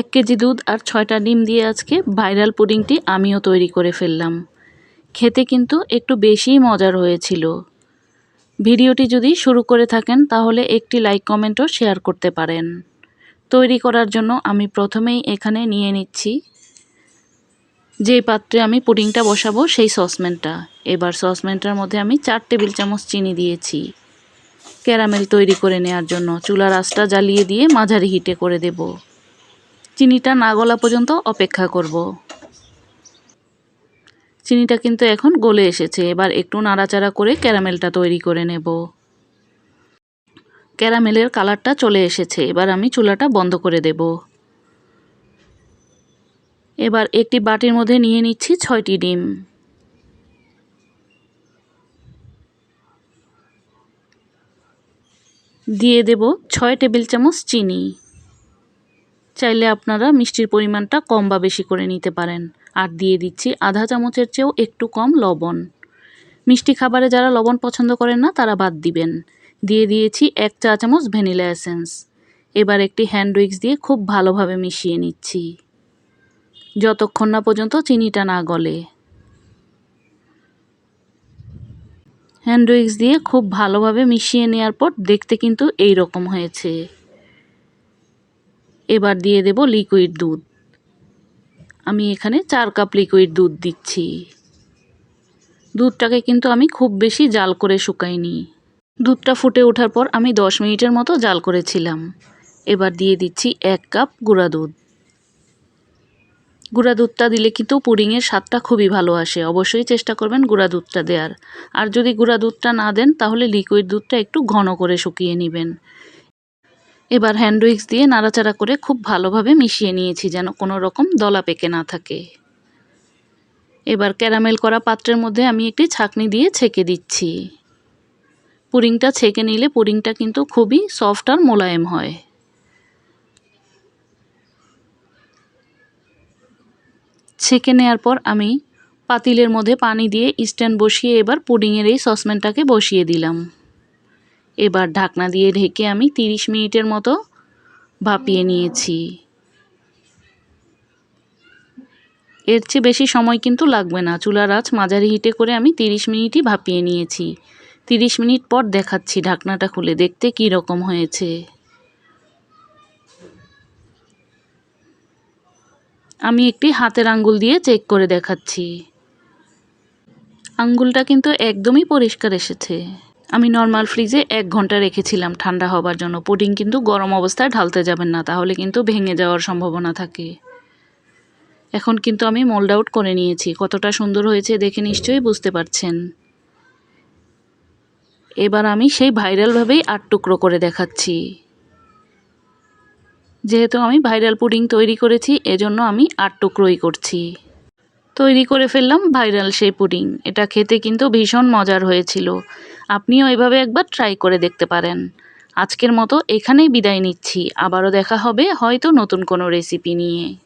এক কেজি দুধ আর ছয়টা ডিম দিয়ে আজকে ভাইরাল পুডিংটি আমিও তৈরি করে ফেললাম। খেতে কিন্তু একটু বেশিই মজার হয়েছিল। ভিডিওটি যদি শুরু করে থাকেন, তাহলে একটি লাইক কমেন্টও শেয়ার করতে পারেন। তৈরি করার জন্য আমি প্রথমেই এখানে নিয়ে নিচ্ছি যে পাত্রে আমি পুডিংটা বসাবো, সেই সসম্যানটা এবার সসম্যানটার মধ্যে আমি চার টেবিল চামচ চিনি দিয়েছি। ক্যারামেল তৈরি করে নেওয়ার জন্য চুলার আঁচটা জ্বালিয়ে দিয়ে মাঝারি হিটে করে দেব। চিনিটা না গলা পর্যন্ত অপেক্ষা করব। চিনিটা কিন্তু এখন গলে এসেছে, এবার একটু নাড়াচাড়া করে ক্যারামেলটা তৈরি করে নেব। ক্যারামেলের কালারটা চলে এসেছে, এবার আমি চুলাটা বন্ধ করে দেব। এবার একটি বাটির মধ্যে নিয়ে নিচ্ছি ছয়টি ডিম। দিয়ে দেব ছয় টেবিল চামচ চিনি। চাইলে আপনারা মিষ্টির পরিমাণটা কম বা বেশি করে নিতে পারেন। আর দিয়ে দিচ্ছি আধা চামচের চেয়েও একটু কম লবণ। মিষ্টি খাবারে যারা লবণ পছন্দ করেন না, তারা বাদ দিবেন। দিয়ে দিয়েছি এক চা চামচ ভ্যানিলা এসেন্স। এবার একটি হ্যান্ড উইক্স দিয়ে খুব ভালোভাবে মিশিয়ে নিচ্ছি। যতক্ষণ না পর্যন্ত চিনিটা না গলে। হ্যান্ড উইক্স দিয়ে খুব ভালোভাবে মিশিয়ে নেওয়ার পর দেখতে কিন্তু এই রকম হয়েছে। এবার দিয়ে দেব লিকুইড দুধ। আমি এখানে চার কাপ লিকুইড দুধ দিচ্ছি। দুধটাকে কিন্তু আমি খুব বেশি জাল করে শুকাইনি। দুধটা ফুটে ওঠার পর আমি দশ মিনিটের মতো জাল করেছিলাম। এবার দিয়ে দিচ্ছি এক কাপ গুঁড়া দুধ। গুঁড়া দুধটা দিলে কিন্তু পুডিংয়ের স্বাদটা খুবই ভালো আসে। অবশ্যই চেষ্টা করবেন গুঁড়া দুধটা দেওয়ার আর যদি গুঁড়া দুধটা না দেন, তাহলে লিকুইড দুধটা একটু ঘন করে শুকিয়ে নেবেন। এবার হ্যান্ড উইক্স দিয়ে নাড়াচাড়া করে খুব ভালোভাবে মিশিয়ে নিয়েছি যেন কোনো রকম দলা পেকে না থাকে। এবার ক্যারামেল করা পাত্রের মধ্যে আমি একটি ছাকনি দিয়ে ছেঁকে দিচ্ছি। পুডিংটা ছেঁকে নিলে পুডিংটা কিন্তু খুবই সফট আর মোলায়েম হয়। ছেঁকে নেওয়ার পর আমি পাতিলের মধ্যে পানি দিয়ে স্ট্যান্ড বসিয়ে এবার পুডিংয়ের এই সসপ্যানটাকে বসিয়ে দিলাম। এবার ঢাকনা দিয়ে ঢেকে আমি তিরিশ মিনিটের মতো ভাপিয়ে নিয়েছি। এর চেয়ে বেশি সময় কিন্তু লাগবে না। চুলার আঁচ মাঝারি হিটে করে আমি তিরিশ মিনিটই ভাপিয়ে নিয়েছি। তিরিশ মিনিট পর দেখাচ্ছি ঢাকনাটা খুলে, দেখতে কী রকম হয়েছে। আমি একটি হাতের আঙ্গুল দিয়ে চেক করে দেখাচ্ছি। আঙ্গুলটা কিন্তু একদমই পরিষ্কার এসেছে। আমি নর্মাল ফ্রিজে এক ঘণ্টা রেখেছিলাম ঠান্ডা হবার জন্য। পুডিং কিন্তু গরম অবস্থায় ঢালতে যাবেন না, তাহলে কিন্তু ভেঙে যাওয়ার সম্ভাবনা থাকে। এখন কিন্তু আমি মোল্ড আউট করে নিয়েছি, কতটা সুন্দর হয়েছে দেখে নিশ্চয়ই বুঝতে পারছেন। এবার আমি সেই ভাইরালভাবেই আট টুকরো করে দেখাচ্ছি। যেহেতু আমি ভাইরাল পুডিং তৈরি করেছি, এজন্য আমি আট টুকরোই করছি। তৈরি করে ফেললাম ভাইরাল সেই পুডিং। এটা খেতে কিন্তু ভীষণ মজার হয়েছিল। আপনিও এভাবে একবার ট্রাই করে দেখতে পারেন। আজকের মতো এখানেই বিদায় নিচ্ছি। আবারও দেখা হবে হয়তো নতুন কোনো রেসিপি নিয়ে।